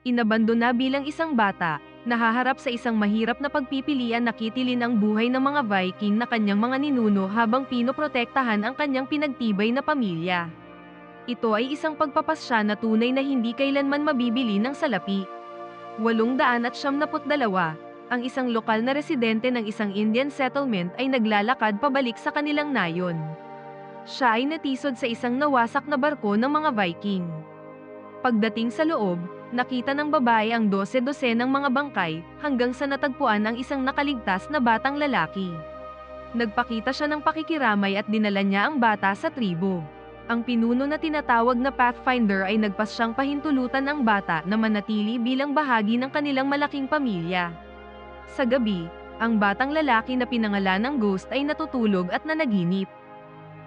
Inabandona bilang isang bata, nahaharap sa isang mahirap na pagpipilian na kitilin ang buhay ng mga Viking na kanyang mga ninuno habang pinoprotektahan ang kanyang pinagtibay na pamilya. Ito ay isang pagpapasya na tunay na hindi kailanman mabibili ng salapi. 872, ang isang lokal na residente ng isang Indian settlement ay naglalakad pabalik sa kanilang nayon. Siya ay natisod sa isang nawasak na barko ng mga Viking. Pagdating sa loob, nakita ng babae ang dose-dose ng mga bangkay hanggang sa natagpuan ang isang nakaligtas na batang lalaki. Nagpakita siya ng pakikiramay at dinala niya ang bata sa tribo. Ang pinuno na tinatawag na Pathfinder ay nagpasyang pahintulutan ang bata na manatili bilang bahagi ng kanilang malaking pamilya. Sa gabi, ang batang lalaki na pinangalan ng Ghost ay natutulog at nanaginip.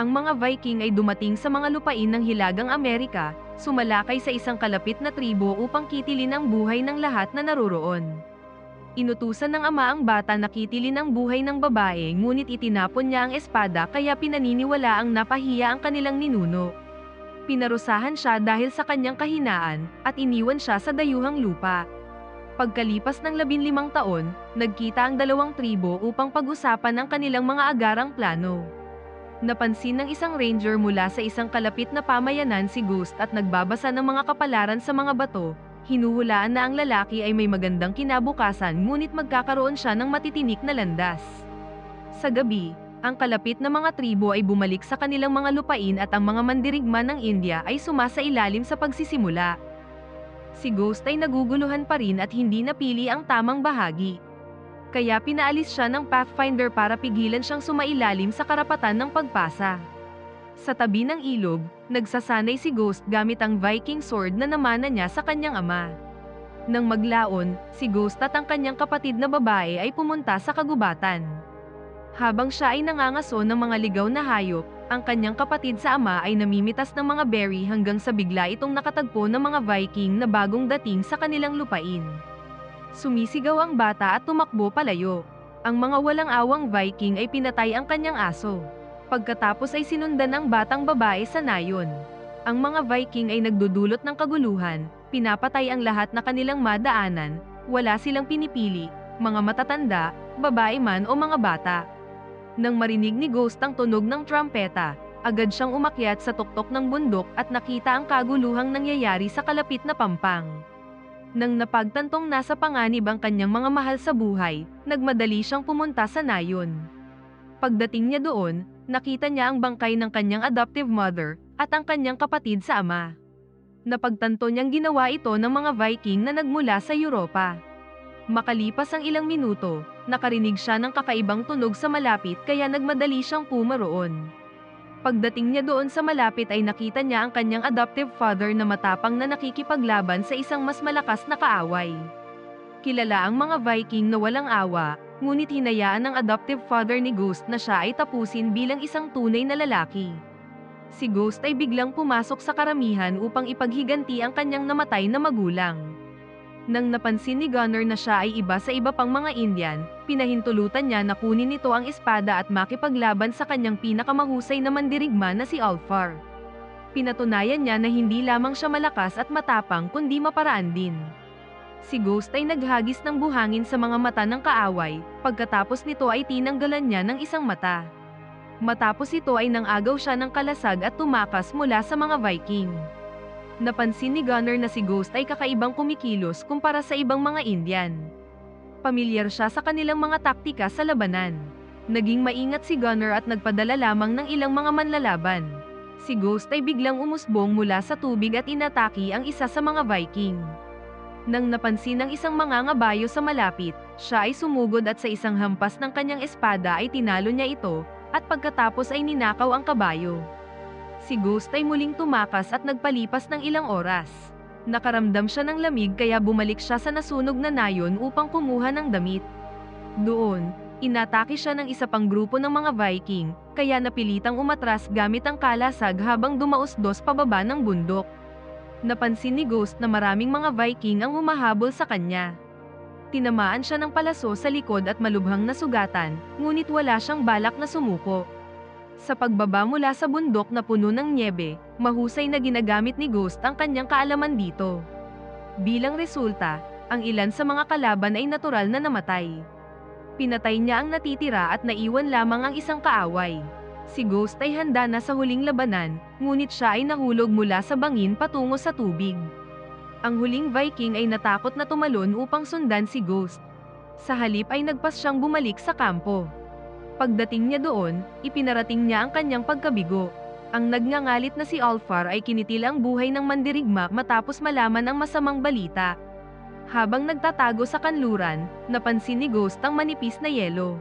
Ang mga Viking ay dumating sa mga lupain ng Hilagang Amerika, sumalakay sa isang kalapit na tribo upang kitilin ang buhay ng lahat na naroroon. Inutusan ng ama ang bata na kitilin ang buhay ng babae ngunit itinapon niya ang espada kaya pinaniniwala ang napahiya ang kanilang ninuno. Pinarusahan siya dahil sa kanyang kahinaan at iniwan siya sa dayuhang lupa. Pagkalipas ng labinlimang taon, nagkita ang dalawang tribo upang pag-usapan ang kanilang mga agarang plano. Napansin ng isang ranger mula sa isang kalapit na pamayanan si Ghost at nagbabasa ng mga kapalaran sa mga bato, hinuhulaan na ang lalaki ay may magandang kinabukasan ngunit magkakaroon siya ng matitinik na landas. Sa gabi, ang kalapit na mga tribo ay bumalik sa kanilang mga lupain at ang mga mandirigma ng India ay sumasa ilalim sa pagsisimula. Si Ghost ay naguguluhan pa rin at hindi napili ang tamang bahagi. Kaya pinaalis siya ng Pathfinder para pigilan siyang sumailalim sa karapatan ng pagpasa. Sa tabi ng ilog, nagsasanay si Ghost gamit ang Viking sword na namana niya sa kanyang ama. Nang maglaon, si Ghost at ang kanyang kapatid na babae ay pumunta sa kagubatan. Habang siya ay nangangaso ng mga ligaw na hayop, ang kanyang kapatid sa ama ay namimitas ng mga berry hanggang sa bigla itong nakatagpo ng mga Viking na bagong dating sa kanilang lupain. Sumisigaw ang bata at tumakbo palayo. Ang mga walang awang Viking ay pinatay ang kanyang aso. Pagkatapos ay sinundan ang batang babae sa nayon. Ang mga Viking ay nagdudulot ng kaguluhan, pinapatay ang lahat na kanilang madaanan, wala silang pinipili, mga matatanda, babae man o mga bata. Nang marinig ni Ghost ang tunog ng trumpeta, agad siyang umakyat sa tuktok ng bundok at nakita ang kaguluhang nangyayari sa kalapit na pampang. Nang napagtantong nasa panganib ang kanyang mga mahal sa buhay, nagmadali siyang pumunta sa nayon. Pagdating niya doon, nakita niya ang bangkay ng kanyang adoptive mother at ang kanyang kapatid sa ama. Napagtanto niyang ginawa ito ng mga Viking na nagmula sa Europa. Makalipas ang ilang minuto, nakarinig siya ng kakaibang tunog sa malapit kaya nagmadali siyang pumaroon. Pagdating niya doon sa malapit ay nakita niya ang kanyang adoptive father na matapang na nakikipaglaban sa isang mas malakas na kaaway. Kilala ang mga Viking na walang awa, ngunit hinayaan ng adoptive father ni Ghost na siya ay tapusin bilang isang tunay na lalaki. Si Ghost ay biglang pumasok sa karamihan upang ipaghiganti ang kanyang namatay na magulang. Nang napansin ni Gunner na siya ay iba sa iba pang mga Indian, pinahintulutan niya na kunin nito ang espada at makipaglaban sa kanyang pinakamahusay na mandirigma na si Alfar. Pinatunayan niya na hindi lamang siya malakas at matapang kundi maparaan din. Si Ghost ay naghagis ng buhangin sa mga mata ng kaaway, pagkatapos nito ay tinanggalan niya ng isang mata. Matapos ito ay nangagaw siya ng kalasag at tumakas mula sa mga Viking. Napansin ni Gunner na si Ghost ay kakaibang kumikilos kumpara sa ibang mga Indian. Pamilyar siya sa kanilang mga taktika sa labanan. Naging maingat si Gunner at nagpadala lamang ng ilang mga manlalaban. Si Ghost ay biglang umusbong mula sa tubig at inataki ang isa sa mga Viking. Nang napansin ng isang mangangabayo sa malapit, siya ay sumugod at sa isang hampas ng kanyang espada ay tinalo niya ito, at pagkatapos ay ninakaw ang kabayo. Si Ghost ay muling tumakas at nagpalipas ng ilang oras. Nakaramdam siya ng lamig kaya bumalik siya sa nasunog na nayon upang kumuha ng damit. Doon, inatake siya ng isa pang grupo ng mga Viking, kaya napilitang umatras gamit ang kalasag habang dumausdos pababa ng bundok. Napansin ni Ghost na maraming mga Viking ang humahabol sa kanya. Tinamaan siya ng palaso sa likod at malubhang nasugatan, ngunit wala siyang balak na sumuko. Sa pagbaba mula sa bundok na puno ng niebe, mahusay na ginagamit ni Ghost ang kanyang kaalaman dito. Bilang resulta, ang ilan sa mga kalaban ay natural na namatay. Pinatay niya ang natitira at naiwan lamang ang isang kaaway. Si Ghost ay handa na sa huling labanan, ngunit siya ay nahulog mula sa bangin patungo sa tubig. Ang huling Viking ay natakot na tumalon upang sundan si Ghost. Sa halip ay nagpas siyang bumalik sa kampo. Pagdating niya doon, ipinarating niya ang kanyang pagkabigo. Ang nagngangalit na si Alfar ay kinitil ang buhay ng mandirigma matapos malaman ang masamang balita. Habang nagtatago sa kanluran, napansin ni Ghost ang manipis na yelo.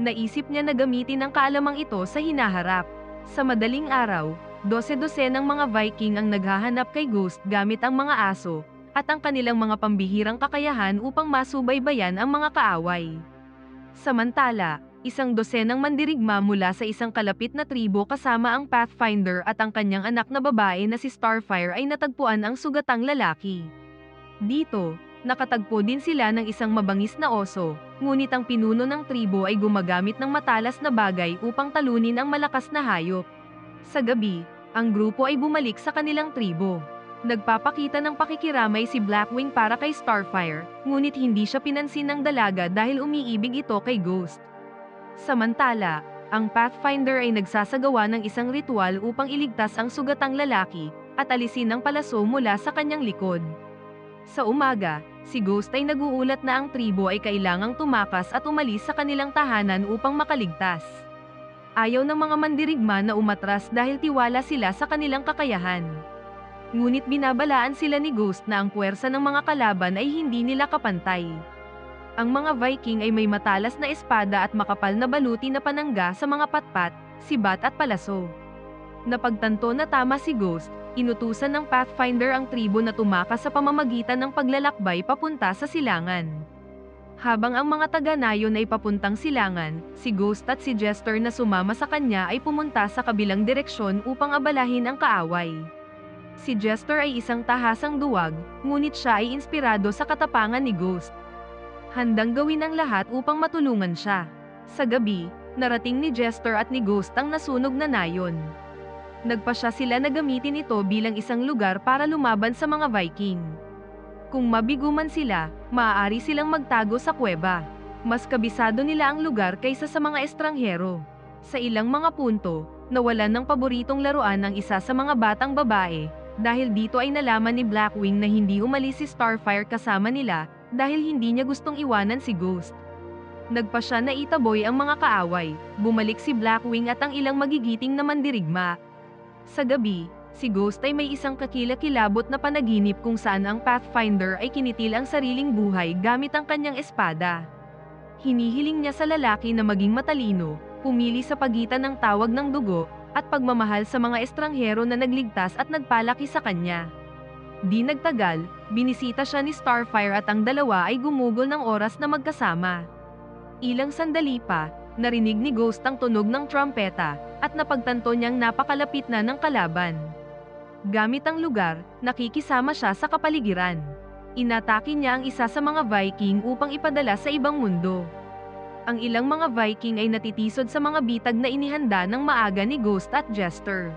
Naisip niya na gamitin ang kaalamang ito sa hinaharap. Sa madaling araw, dose-dose ng mga Viking ang naghahanap kay Ghost gamit ang mga aso, at ang kanilang mga pambihirang kakayahan upang masubaybayan ang mga kaaway. Samantala, isang dosenang mandirigma mula sa isang kalapit na tribo kasama ang Pathfinder at ang kanyang anak na babae na si Starfire ay natagpuan ang sugatang lalaki. Dito, nakatagpo din sila ng isang mabangis na oso, ngunit ang pinuno ng tribo ay gumagamit ng matalas na bagay upang talunin ang malakas na hayop. Sa gabi, ang grupo ay bumalik sa kanilang tribo. Nagpapakita ng pakikiramay si Blackwing para kay Starfire, ngunit hindi siya pinansin ng dalaga dahil umiibig ito kay Ghost. Samantala, ang Pathfinder ay nagsasagawa ng isang ritual upang iligtas ang sugatang lalaki, at alisin ang palaso mula sa kanyang likod. Sa umaga, si Ghost ay naguulat na ang tribo ay kailangang tumakas at umalis sa kanilang tahanan upang makaligtas. Ayaw ng mga mandirigma na umatras dahil tiwala sila sa kanilang kakayahan. Ngunit binabalaan sila ni Ghost na ang puwersa ng mga kalaban ay hindi nila kapantay. Ang mga Viking ay may matalas na espada at makapal na baluti na panangga sa mga patpat, sibat at palaso. Napagtanto na tama si Ghost, inutusan ng Pathfinder ang tribo na tumakas sa pamamagitan ng paglalakbay papunta sa silangan. Habang ang mga taga-nayon ay papuntang silangan, si Ghost at si Jester na sumama sa kanya ay pumunta sa kabilang direksyon upang abalahin ang kaaway. Si Jester ay isang tahasang duwag, ngunit siya ay inspirado sa katapangan ni Ghost. Handang gawin ang lahat upang matulungan siya. Sa gabi, narating ni Jester at ni Ghost ang nasunog na nayon. Nagpasya sila na gamitin ito bilang isang lugar para lumaban sa mga Viking. Kung mabiguman sila, maaari silang magtago sa kuweba. Mas kabisado nila ang lugar kaysa sa mga estranghero. Sa ilang mga punto, nawalan ng paboritong laruan ang isa sa mga batang babae, dahil dito ay nalaman ni Blackwing na hindi umalis si Starfire kasama nila, dahil hindi niya gustong iwanan si Ghost. Nagpa siya na itaboy ang mga kaaway, bumalik si Blackwing at ang ilang magigiting na mandirigma. Sa gabi, si Ghost ay may isang kakilakilabot na panaginip kung saan ang Pathfinder ay kinitil ang sariling buhay gamit ang kanyang espada. Hinihiling niya sa lalaki na maging matalino, pumili sa pagitan ng tawag ng dugo, at pagmamahal sa mga estranghero na nagligtas at nagpalaki sa kanya. Di nagtagal, binisita siya ni Starfire at ang dalawa ay gumugol ng oras na magkasama. Ilang sandali pa, narinig ni Ghost ang tunog ng trumpeta, at napagtanto niyang napakalapit na ng kalaban. Gamit ang lugar, nakikisama siya sa kapaligiran. Inatake niya ang isa sa mga Viking upang ipadala sa ibang mundo. Ang ilang mga Viking ay natitisod sa mga bitag na inihanda ng maaga ni Ghost at Jester.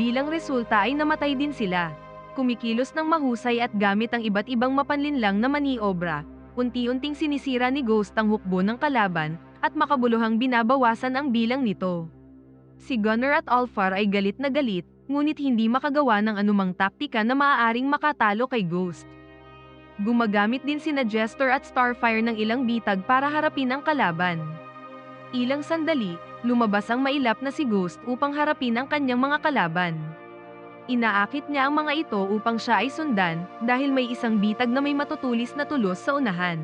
Bilang resulta ay namatay din sila. Kumikilos ng mahusay at gamit ang iba't ibang mapanlinlang na maniobra, unti-unting sinisira ni Ghost ang hukbo ng kalaban, at makabuluhang binabawasan ang bilang nito. Si Gunner at Alfar ay galit na galit, ngunit hindi makagawa ng anumang taktika na maaaring makatalo kay Ghost. Gumagamit din sina Jester at Starfire ng ilang bitag para harapin ang kalaban. Ilang sandali, lumabas ang mailap na si Ghost upang harapin ang kanyang mga kalaban. Inaakit niya ang mga ito upang siya ay sundan dahil may isang bitag na may matutulis na tulos sa unahan.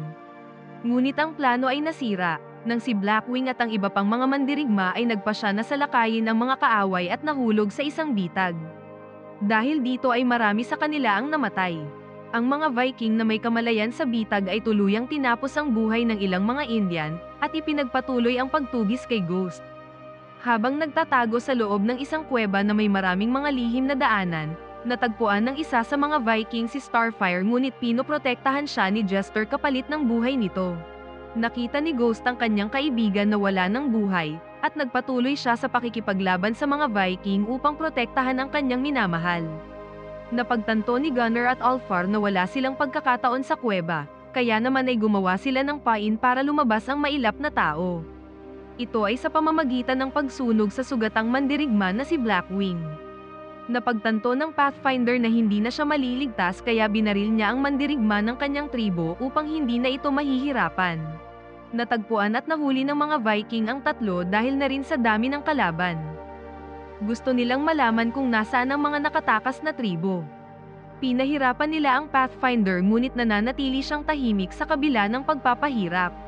Ngunit ang plano ay nasira, nang si Blackwing at ang iba pang mga mandirigma ay nagpasya na salakayin ang mga kaaway at nahulog sa isang bitag. Dahil dito ay marami sa kanila ang namatay. Ang mga Viking na may kamalayan sa bitag ay tuluyang tinapos ang buhay ng ilang mga Indian, at ipinagpatuloy ang pagtugis kay Ghost. Habang nagtatago sa loob ng isang kuweba na may maraming mga lihim na daanan, natagpuan ng isa sa mga Viking si Starfire ngunit pinoprotektahan siya ni Jester kapalit ng buhay nito. Nakita ni Ghost ang kanyang kaibigan na wala ng buhay, at nagpatuloy siya sa pakikipaglaban sa mga Viking upang protektahan ang kanyang minamahal. Napagtanto ni Gunnar at Alfar na wala silang pagkakataon sa kuweba, kaya naman ay gumawa sila ng pain para lumabas ang mailap na tao. Ito ay sa pamamagitan ng pagsunog sa sugatang mandirigma na si Blackwing. Napagtanto ng Pathfinder na hindi na siya maliligtas kaya binaril niya ang mandirigma ng kanyang tribo upang hindi na ito mahihirapan. Natagpuan at nahuli ng mga Viking ang tatlo dahil na rin sa dami ng kalaban. Gusto nilang malaman kung nasaan ang mga nakatakas na tribo. Pinahirapan nila ang Pathfinder ngunit nananatili siyang tahimik sa kabila ng pagpapahirap.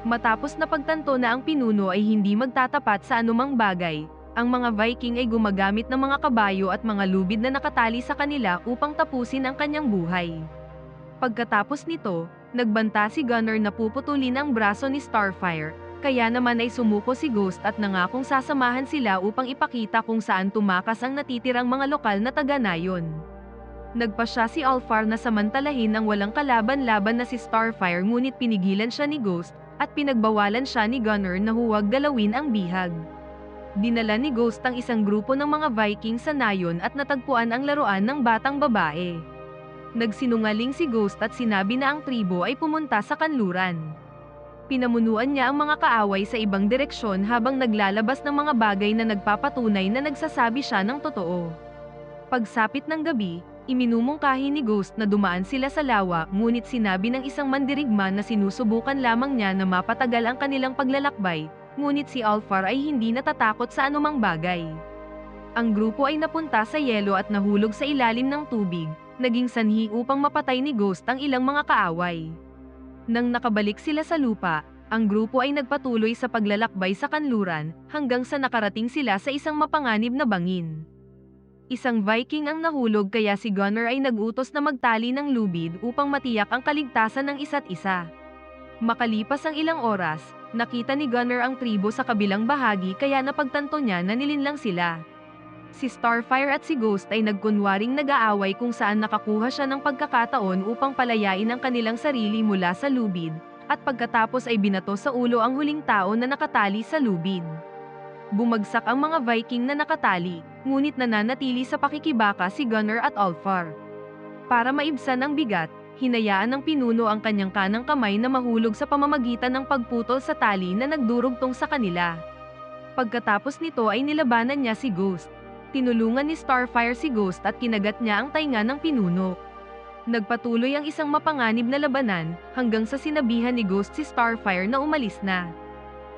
Matapos na pagtanto na ang pinuno ay hindi magtatapat sa anumang bagay, ang mga Viking ay gumagamit ng mga kabayo at mga lubid na nakatali sa kanila upang tapusin ang kanyang buhay. Pagkatapos nito, nagbanta si Gunnar na puputulin ang braso ni Starfire, kaya naman ay sumuko si Ghost at nangakong sasamahan sila upang ipakita kung saan tumakas ang natitirang mga lokal na taga-nayon. Nagpa siya si Alfar na samantalahin ang walang kalaban-laban na si Starfire ngunit pinigilan siya ni Ghost at pinagbawalan siya ni Gunnar na huwag galawin ang bihag. Dinala ni Ghost ang isang grupo ng mga Viking sa nayon at natagpuan ang laruan ng batang babae. Nagsinungaling si Ghost at sinabi na ang tribo ay pumunta sa kanluran. Pinamunuan niya ang mga kaaway sa ibang direksyon habang naglalabas ng mga bagay na nagpapatunay na nagsasabi siya ng totoo. Pagsapit ng gabi, iminumungkahi ni Ghost na dumaan sila sa lawa ngunit sinabi ng isang mandirigma na sinusubukan lamang niya na mapatagal ang kanilang paglalakbay, ngunit si Alfar ay hindi natatakot sa anumang bagay. Ang grupo ay napunta sa yelo at nahulog sa ilalim ng tubig, naging sanhi upang mapatay ni Ghost ang ilang mga kaaway. Nang nakabalik sila sa lupa, ang grupo ay nagpatuloy sa paglalakbay sa kanluran hanggang sa nakarating sila sa isang mapanganib na bangin. Isang Viking ang nahulog kaya si Gunnar ay nagutos na magtali ng lubid upang matiyak ang kaligtasan ng isa't isa. Makalipas ang ilang oras, nakita ni Gunnar ang tribo sa kabilang bahagi kaya napagtanto niya na nilinlang sila. Si Starfire at si Ghost ay nagkunwaring nag-aaway kung saan nakakuha siya ng pagkakataon upang palayain ang kanilang sarili mula sa lubid, at pagkatapos ay binato sa ulo ang huling tao na nakatali sa lubid. Bumagsak ang mga Viking na nakatali, ngunit nananatili sa pakikibaka si Gunnar at Alfar. Para maibsan ang bigat, hinayaan ng pinuno ang kanyang kanang kamay na mahulog sa pamamagitan ng pagputol sa tali na nagdurugtong sa kanila. Pagkatapos nito ay nilabanan niya si Ghost. Tinulungan ni Starfire si Ghost at kinagat niya ang tainga ng pinuno. Nagpatuloy ang isang mapanganib na labanan hanggang sa sinabihan ni Ghost si Starfire na umalis na.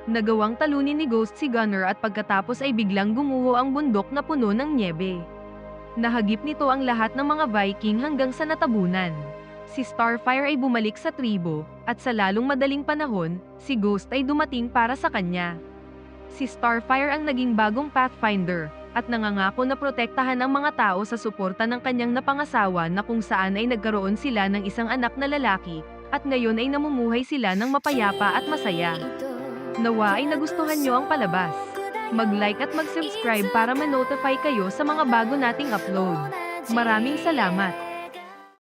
Nagawang talunin ni Ghost si Gunner at pagkatapos ay biglang gumuho ang bundok na puno ng niebe. Nahagip nito ang lahat ng mga Viking hanggang sa natabunan. Si Starfire ay bumalik sa tribo, at sa lalong madaling panahon, si Ghost ay dumating para sa kanya. Si Starfire ang naging bagong Pathfinder, at nangangako na protektahan ang mga tao sa suporta ng kanyang napangasawa na kung saan ay nagkaroon sila ng isang anak na lalaki, at ngayon ay namumuhay sila ng mapayapa at masaya. Nawa ay nagustuhan nyo ang palabas. Mag-like at mag-subscribe para ma-notify kayo sa mga bago nating upload. Maraming salamat!